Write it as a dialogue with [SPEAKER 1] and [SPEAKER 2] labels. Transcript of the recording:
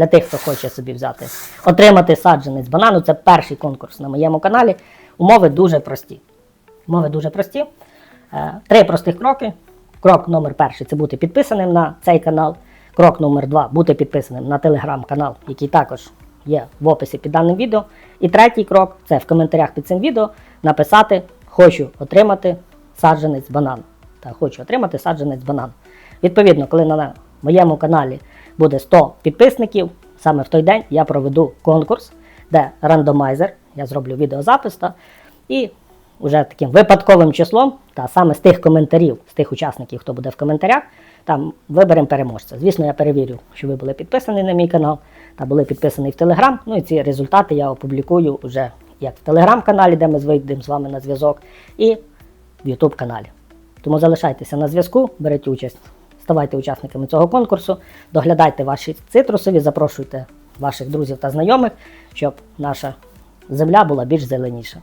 [SPEAKER 1] Для тих, хто хоче собі взяти, отримати саджанець банану. Це перший конкурс на моєму каналі. Умови дуже прості. Умови дуже прості. Е, Три простих кроки. Крок номер перший це бути підписаним на цей канал. Крок номер два бути підписаним на телеграм-канал, який також є в описі під даним відео. І третій крок це в коментарях під цим відео написати Хочу отримати саджанець банану. Та хочу отримати саджанець банану. Відповідно, коли на моєму каналі буде 100 підписників, саме в той день я проведу конкурс, де рандомайзер, я зроблю відеозапис та, і вже таким випадковим числом, та саме з тих коментарів, з тих учасників, хто буде в коментарях, там виберемо переможця. Звісно, я перевірю, що ви були підписані на мій канал та були підписані в Телеграм. Ну і ці результати я опублікую вже як в Телеграм-каналі, де ми вийдемо з вами на зв'язок, і в YouTube каналі. Тому залишайтеся на зв'язку, беріть участь, ставайте учасниками цього конкурсу, доглядайте ваші цитрусові, запрошуйте ваших друзів та знайомих, щоб наша земля була більш зеленіша.